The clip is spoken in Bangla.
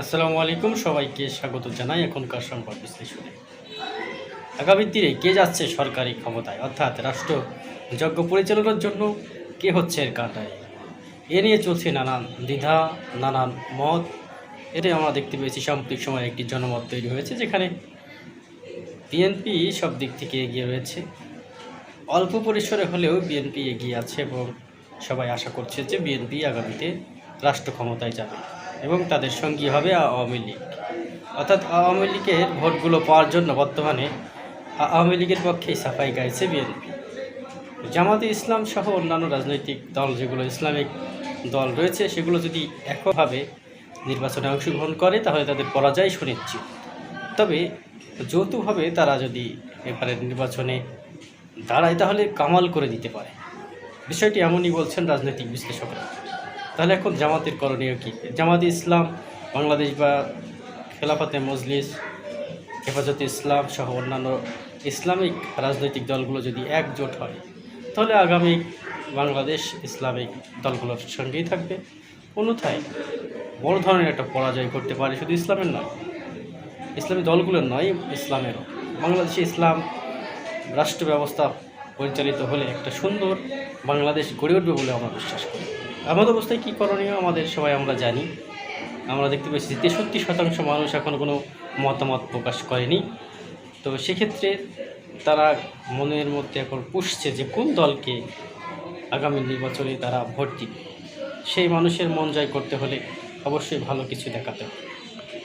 আসসালামু আলাইকুম, সবাইকে স্বাগত জানাই এখনকার সংবাদ বিশ্লেষণে। আগামী দিনে কে যাচ্ছে সরকারি ক্ষমতায়? অর্থাৎ রাষ্ট্র যজ্ঞ পরিচালনার জন্য কে হচ্ছে এর কাঁটায়? এ নিয়ে চলছে নানান দ্বিধা, নানান মত। এটাই আমরা দেখতে পেয়েছি, সাম্প্রতিক সময়ে একটি জনমত তৈরি হয়েছে যেখানে বিএনপি সব দিক থেকে এগিয়ে রয়েছে। অল্প পরিসরে হলেও বিএনপি এগিয়ে আছে এবং সবাই আশা করছে যে বিএনপি আগামীতে রাষ্ট্র ক্ষমতায় যাবে। এবং তাদের সঙ্গী হবে আওয়ামী লীগ। অর্থাৎ আওয়ামী লীগের ভোটগুলো পাওয়ার জন্য বর্তমানে আওয়ামী লীগের পক্ষেই সাফাই গাইছে বিএনপি। জামাতে ইসলাম সহ অন্যান্য রাজনৈতিক দল যেগুলো ইসলামিক দল রয়েছে, সেগুলো যদি একভাবে নির্বাচনে অংশগ্রহণ করে, তাহলে তাদের পরাজয় সুনিশ্চিত। তবে যৌথভাবে তারা যদি এবারে নির্বাচনে দাঁড়ায়, তাহলে কামাল করে দিতে পারে। বিষয়টি এমনই বলছেন রাজনৈতিক বিশ্লেষকরা। তাহলে এখন জামাতের করণীয় কী? জামাতে ইসলাম, বাংলাদেশ বা খেলাফাতে মজলিস, হেফাজতে ইসলাম সহ অন্যান্য ইসলামিক রাজনৈতিক দলগুলো যদি একজোট হয়, তাহলে আগামী বাংলাদেশ ইসলামিক দলগুলোর সঙ্গেই থাকবে। অন্যথায় বড় ধরনের একটা পরাজয় করতে পারে শুধু ইসলামের নয়, ইসলামী দলগুলোর নয়, ইসলামেরও। বাংলাদেশে ইসলাম রাষ্ট্র ব্যবস্থা পরিচালিত হলে একটা সুন্দর বাংলাদেশ গড়ে উঠবে বলে আমরা বিশ্বাস করি। আমাদের অবস্থায় কী করণীয় আমাদের সবাই আমরা জানি। আমরা দেখতে পাচ্ছি তেষট্টি শতাংশ মানুষ এখন কোনো মতামত প্রকাশ করেনি। তো সেক্ষেত্রে তারা মনের মধ্যে এখন পুষছে যে কোন দলকে আগামী নির্বাচনে তারা ভোট দিবে। সেই মানুষের মন জয় করতে হলে অবশ্যই ভালো কিছু দেখাতে হবে।